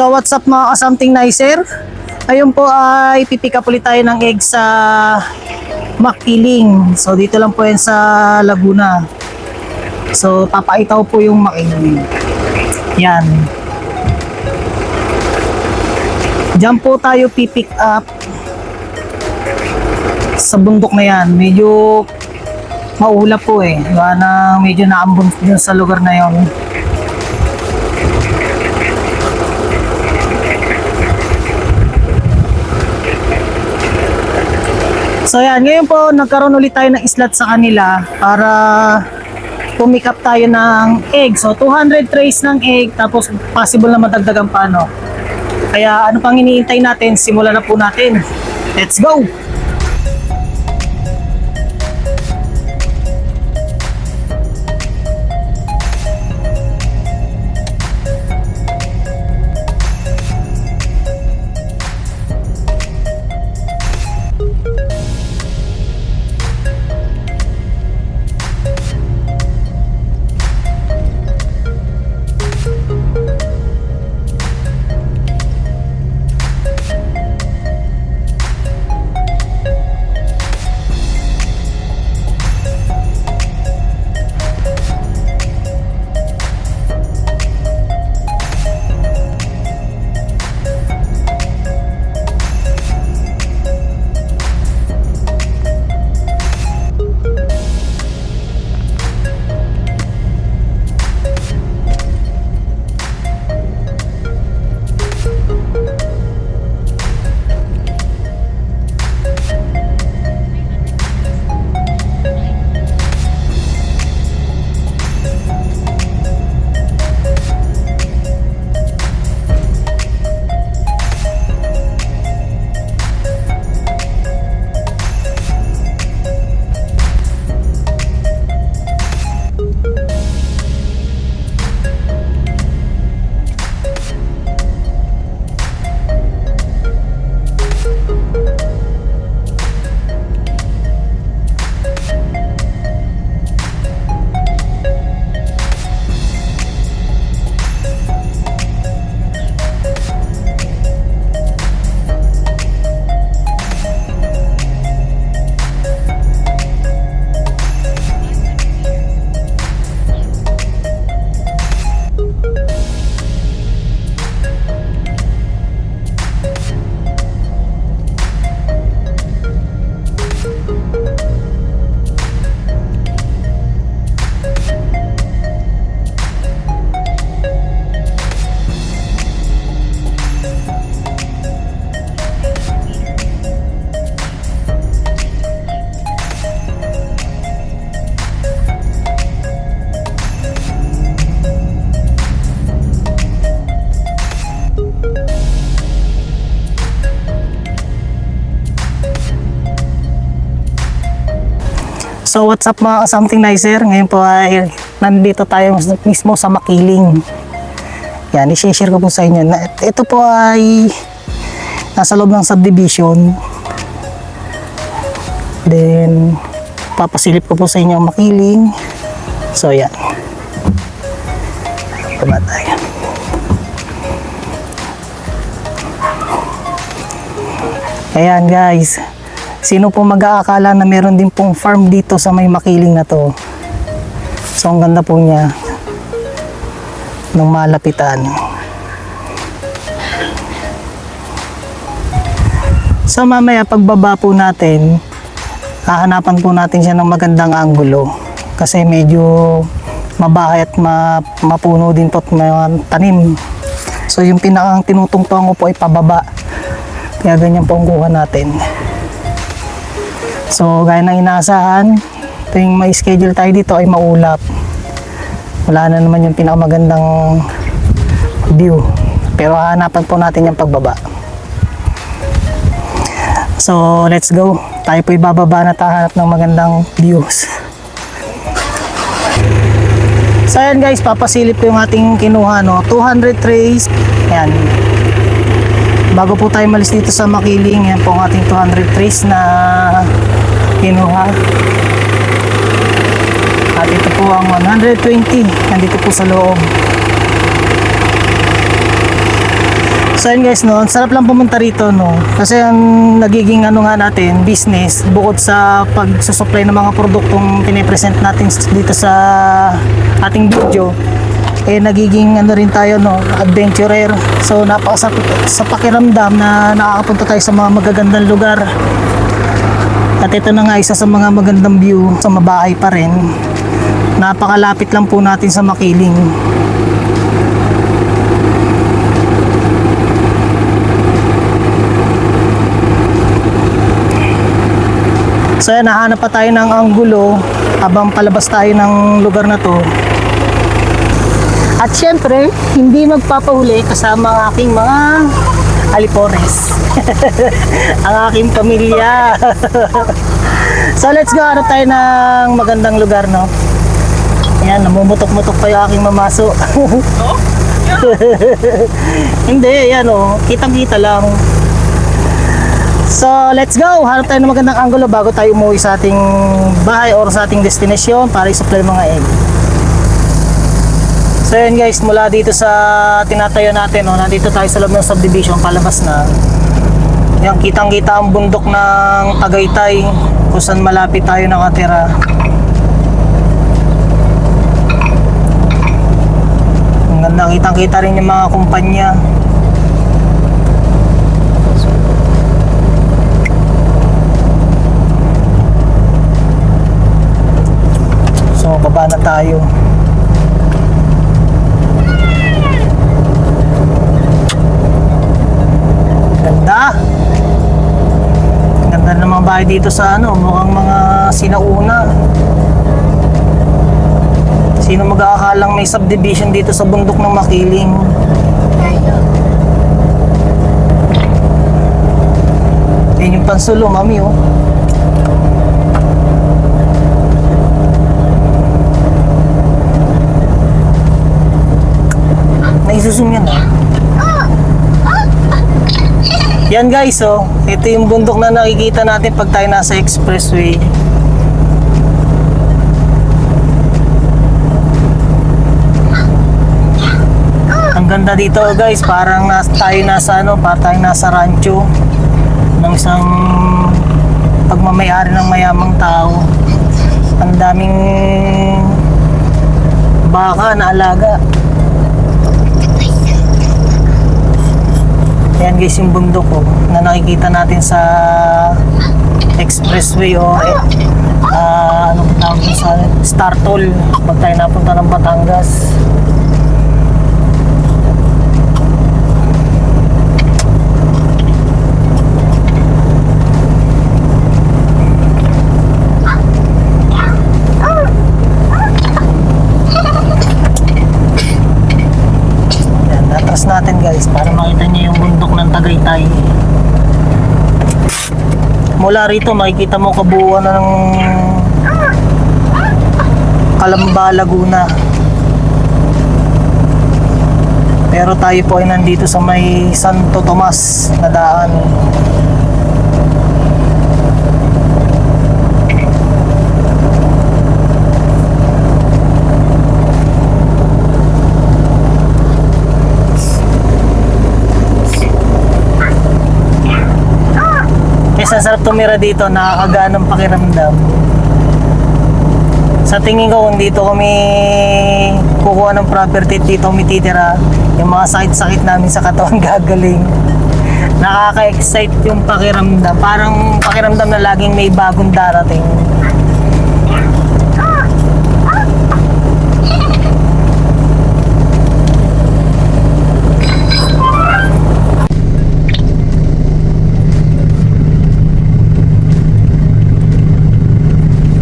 So what's up mga ka-something nicer? Ayun po ay pipick up ulit tayo ng egg sa Makiling. So dito lang po yan sa Laguna. So papaitaw po yung Makiling. Yan. Diyan po tayo pipick up sa bundok na yan. Medyo maulap po eh. Gawa na medyo naambon dun sa lugar na yon. So yan, ngayon po nagkaroon ulit tayo ng slot sa kanila para pumick tayo ng egg. So 200 trays ng egg tapos possible na madagdagan pa no. Kaya ano pang iniintay natin, simulan na po natin. Let's go! So what's up mga something nicer? Ngayon po ay nandito tayo mismo sa Makiling. Yan, i-share ko po sa inyo. Ito po ay nasa loob ng subdivision. Then, papasilip ko po sa inyo ang Makiling. So yan. Baba tayo. Ayan guys. Sino po mag-aakala na meron din pong farm dito sa may makiling na to? So ang ganda po niya ng malapitan. So mamaya pagbaba po natin, hahanapan po natin siya ng magandang anggulo kasi medyo mabahay at ma mapuno din po at tanim. So yung pinakang tinutungtong ko po ay pababa. Kaya ganyan po ang kuha natin. So, gaya ng inaasahan, tuwing may schedule tayo dito ay maulap. Wala na naman yung pinakamagandang view. Pero hahanapan po natin yung pagbaba. So, let's go. Tayo po ibababa na tahanap ng magandang views. So, ayan guys, papasilip ko yung ating kinuha, no? 200 trays. Ayan. Bago po tayo malis dito sa Makiling, yan po ang ating 200 trays na kinuha. At ito po ang 120, nandito po sa loob. So yun guys, no, sarap lang pumunta rito, no. Kasi ang nagiging ano nga natin, business, bukod sa pagsusupply ng mga produktong pinipresent natin dito sa ating video, eh nagiging ano rin tayo, no, adventurer. So napakasarap sa pakiramdam na nakakapunta tayo sa mga magagandang lugar. At ito na nga isa sa mga magandang view sa mabahay pa rin. Napakalapit lang po natin sa Makiling. So yan, nahanap pa tayo ng anggulo habang palabas tayo ng lugar na to. At syempre, hindi magpapahuli kasama ang aking mga alipores. ang aking pamilya. so let's go, hanap tayo ng magandang lugar, no? Yan, namumutok-mutok pa yung aking mamaso. hindi, yan o. Kitang-kita lang. So, let's go! Hanap tayo ng magandang angulo bago tayo umuwi sa ating bahay or sa ating destination para i-supply mga egg. So, yun guys, mula dito sa tinatayo natin, no, nandito tayo sa loob ng subdivision, palabas na. Yan, kitang-kita ang bundok ng Tagaytay kung saan malapit tayo nakatira. Ang ganda, kitang-kita rin yung mga kumpanya. So, baba na tayo. Ganda. Ganda ng mga bahay dito sa ano, mukhang mga sinauna. Sino mag-aakalang may subdivision dito sa bundok ng Makiling? Yan yung pansulo, mami, oh. Naisusum yan, ah. Yan guys, oh. Ito yung bundok na nakikita natin pag tayo nasa expressway. Ang ganda dito guys, parang nas tayo nasa ano, parang tayo nasa rancho ng isang pagmamayari ng mayamang tao. Ang daming baka na alaga. Ayan guys yung bundok ko na nakikita natin sa expressway o eh, ah, ano tawag sa Star Toll pag tayo napunta ng Batangas. Yan, atras natin guys para makita niyo yung bundok ng Tagaytay. Mula rito makikita mo kabuuan ng Kalamba, Laguna. Pero tayo po ay nandito sa may Santo Tomas na daan. Kesa sarap tumira dito, nakakagaan ng pakiramdam. Sa tingin ko kung dito kami kukuha ng property dito kami titira, yung mga sakit-sakit namin sa katawan gagaling. Nakaka-excite yung pakiramdam. Parang pakiramdam na laging may bagong darating.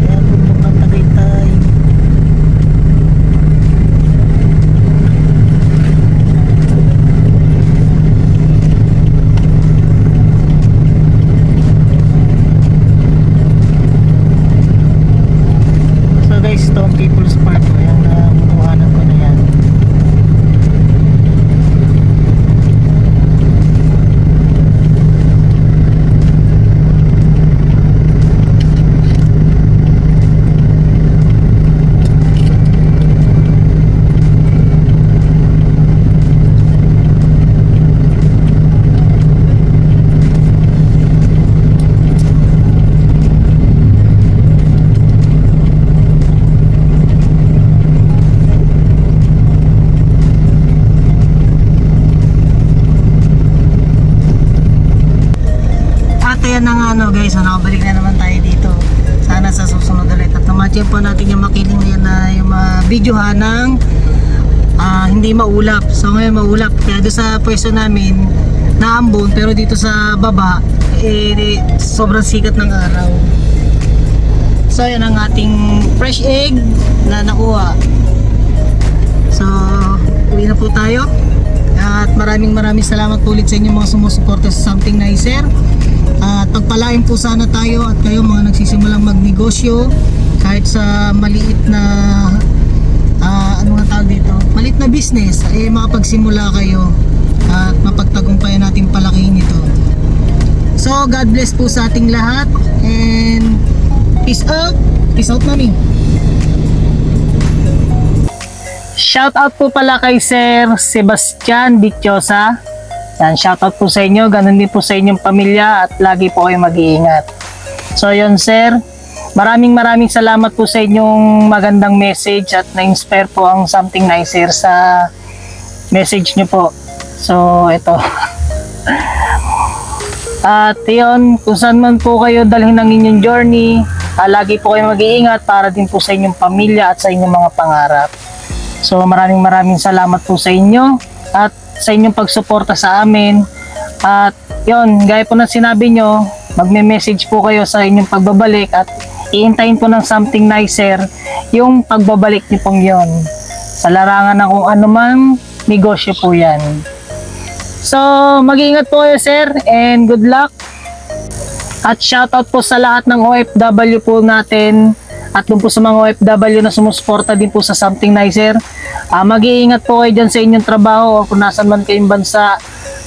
Ayan, bundok ng Tagaytay. ayan na nga ano guys, nakabalik na naman tayo dito. Sana sa susunod ulit. At namatyan po natin yung makiling na na yung mga videohan ng ah, hindi maulap. So ngayon maulap. Kaya doon sa pwesto namin, naambon. Pero dito sa baba, eh, sobrang sikat ng araw. So yan ang ating fresh egg na nakuha. So, uwi na po tayo. At maraming maraming salamat po ulit sa inyo mga sumusuporta sa Something Nicer. Pagpalain po sana tayo at kayo mga nagsisimulang magnegosyo kahit sa maliit na ah, ano nga tawag dito? Maliit na business eh makapagsimula kayo at mapagtagumpayan natin palakihin ito. So God bless po sa ating lahat and peace out. Peace out mami. Shout out po pala kay Sir Sebastian Dichosa. Yan, shout out po sa inyo. Ganun din po sa inyong pamilya at lagi po kayo mag-iingat. So yun sir, maraming maraming salamat po sa inyong magandang message at na-inspire po ang something nicer sa message nyo po. So ito. At yun, kung saan man po kayo dalhin ng inyong journey, ah, lagi po kayo mag-iingat para din po sa inyong pamilya at sa inyong mga pangarap. So maraming maraming salamat po sa inyo at sa inyong pagsuporta sa amin. At yon, gaya po na sinabi nyo, magme-message po kayo sa inyong pagbabalik at iintayin po ng something nicer yung pagbabalik niyo pong yon. Sa larangan ng kung anumang negosyo po yan. So, mag-iingat po kayo sir and good luck. At shoutout po sa lahat ng OFW po natin at dun po sa mga OFW na sumusuporta din po sa Something Nicer. Ah, mag-iingat po kayo dyan sa inyong trabaho o kung nasan man kayong bansa.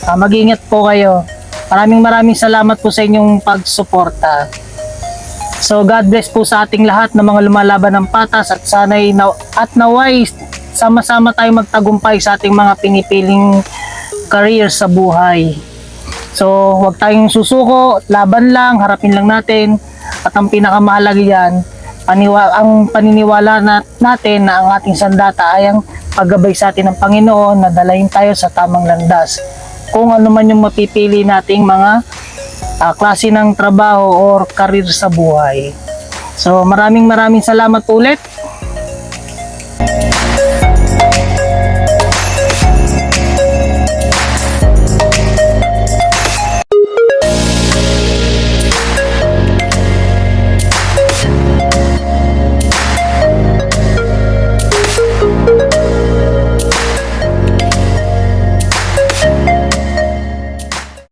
Ah, mag-iingat po kayo. Maraming maraming salamat po sa inyong pagsuporta. So God bless po sa ating lahat ng mga lumalaban ng patas at sana'y na, at naway sama-sama tayo magtagumpay sa ating mga pinipiling career sa buhay. So, huwag tayong susuko, laban lang, harapin lang natin. At ang pinakamahalaga yan, paniwa, ang paniniwala na, natin na ang ating sandata ay ang paggabay sa atin ng Panginoon na dalayin tayo sa tamang landas. Kung ano man yung mapipili nating mga ah, klase ng trabaho or karir sa buhay. So maraming maraming salamat ulit